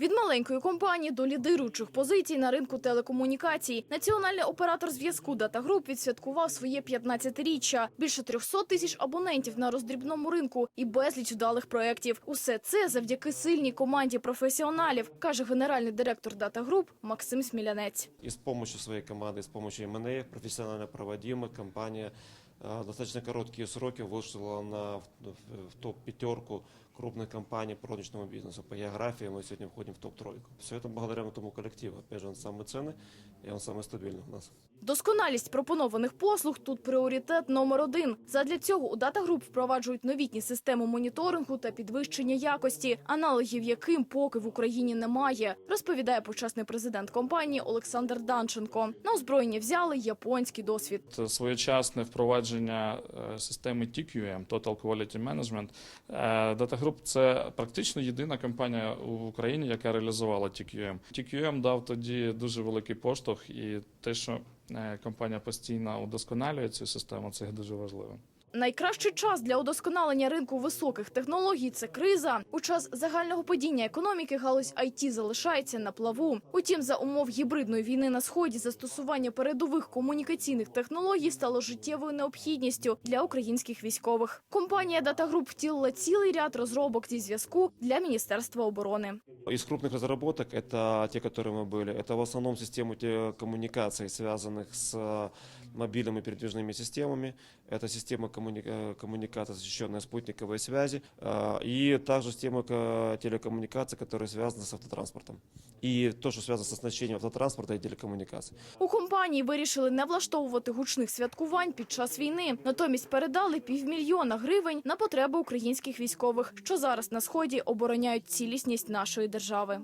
Від маленької компанії до лідируючих позицій на ринку телекомунікацій. Національний оператор зв'язку Датагруп відсвяткував своє 15-річчя. Більше 300 тисяч абонентів на роздрібному ринку і безліч вдалих проєктів. Усе це завдяки сильній команді професіоналів, каже генеральний директор Датагруп Максим Смілянець. И с помощью своей команды, и с помощью МНЭ, профессионально проводимых, компания э, в достаточно короткие сроки вышла на, в, в- в топ-пятерку крупных компаний по розничному бизнесу. По географии мы сегодня входим в топ-тройку. Все это благодаря этому коллективу. Опять же, он самый ценный, и он самый стабильный у нас. Досконалість пропонованих послуг тут пріоритет номер один. Задля цього у Датагруп впроваджують новітні системи моніторингу та підвищення якості, аналогів яким поки в Україні немає, розповідає почесний президент компанії Олександр Данченко. На озброєння взяли японський досвід. Це своєчасне впровадження е, системи TQM, Total Quality Management. Е, Data Group – це практично єдина компанія в Україні, яка реалізувала TQM. TQM дав тоді дуже великий поштовх, і те, що е, компанія постійно удосконалює цю систему, це дуже важливо. Найкращий час для удосконалення ринку високих технологій це криза. У час загального падіння економіки галузь IT залишається на плаву. Утім, за умов гібридної війни на сході застосування передових комунікаційних технологій стало життєвою необхідністю для українських військових. Компанія Data Group втілила цілий ряд розробок зі зв'язку для Міністерства оборони. Из крупных разработок, это те, которые мы были, это в основном системы телекоммуникаций, связанных с э, мобильными передвижными системами. Это система коммуни- э, коммуникации, защищенная спутниковой связи. э, И также система э, телекоммуникаций, которые связаны с автотранспортом. И то, что связано с оснащением автотранспорта и телекоммуникаций. У компанії вирішили не влаштовувати гучних святкувань під час війни. Натомість передали півмільйона гривень на потреби українських військових, що зараз на сході обороняють цілісність нашої держави.